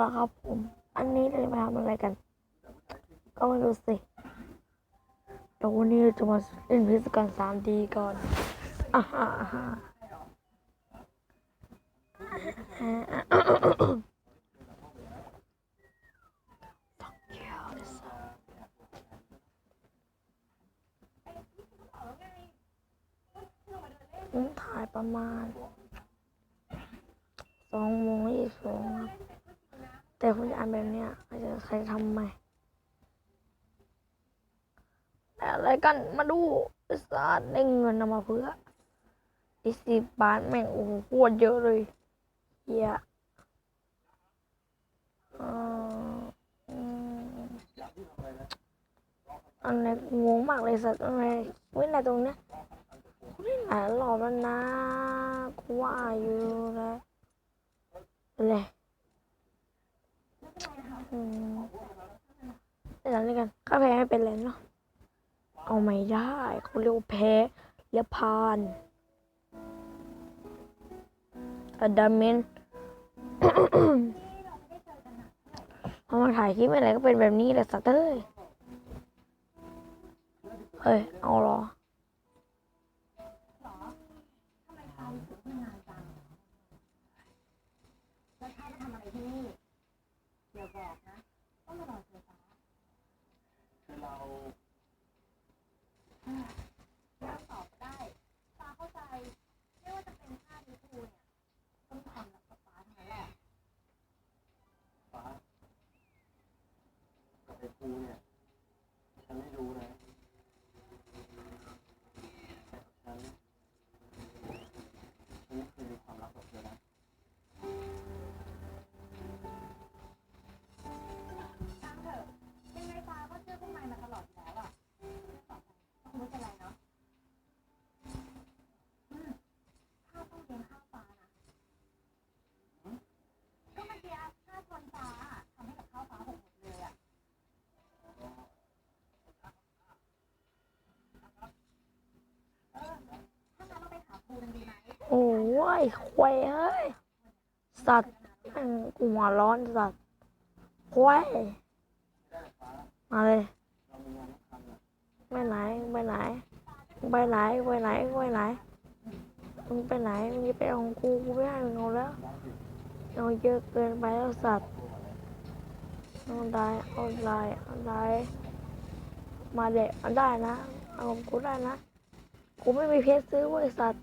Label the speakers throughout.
Speaker 1: เอาละครับผม อันนี้เราจะมาทำอะไรกัน ก็ไม่รู้สิแต่วันนี้เราจะมาเล่นพิศกัน 3D ก่อนอ่าฮะอ่าฮะผมถ่ายประมาณสองโมงยี่สิบสองครับ แต่คุณจะอ่านแบบเนี้ยอาจจะใครทำไหมแต่อะไรกันมาดูสารได้เงินนำมาเพื่ออ้สิบบาทแม่งโอ้โหโคตรเยอะเลยเฮียเอ่ออืมอันนี้งงมากเลยสัตว์อะไรวิ่งอะไรตรงเนี้ยกูได้หลายรอบแล้วนะกูว่าอยู่แล้วเลย อืมเดี๋ยวนี้กันข้าแพ้ไม่เป็นไรเนาะเอาไม่ได้เขาเรียกว่าแพ้และพานอดามินพอมาถ่ายคลิปอะไรก็เป็นแบบนี้แหละสัตว์เอ้ยเฮ้ย เอาเหรอ โอ้ยควายเฮ้ย สัตว์แม่งกูหัวร้อนสัตว์ควายมาเลยไปไหนไปไหนไปไหนไปไหนไปไหนมึงไปไหนมึงจะไปอาของกูกูไม่ให้มึงเอาแล้วเอาเยอะเกินไปแล้วสัตว์เอาได้เอาได้เอาได้มาเด็กเอาได้นะเอาของกูได้นะกูไม่มีเพชรซื้อเว้ยสัตว์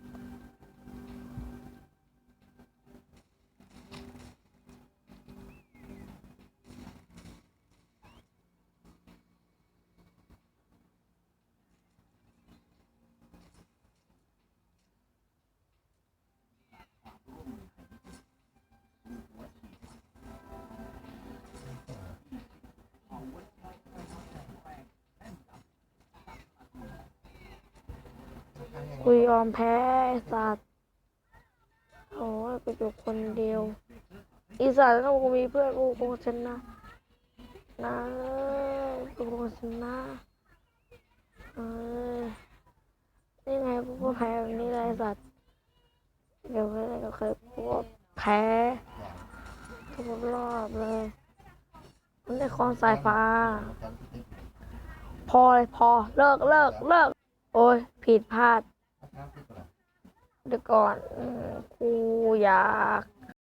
Speaker 1: กูยอมแพ้สัตว์โอ้ยกูอยู่คนเดียว อีสัตว์ถ้ากูมีเพื่อนกูคงชนะนะเอ้ยกูคงชนะเอ้ยนี่ไงกูก็แพ้แบบนี้เลยสัตว์เดี๋ยวอะไรก็เคยกูก็แพ้ทุกรอบเลยมันได้คอนสายฟ้า พอเลยพอเลิกเลิกเลิก โอ้ยผิดพลาดเดี๋ยวก่อนอืมกูอยาก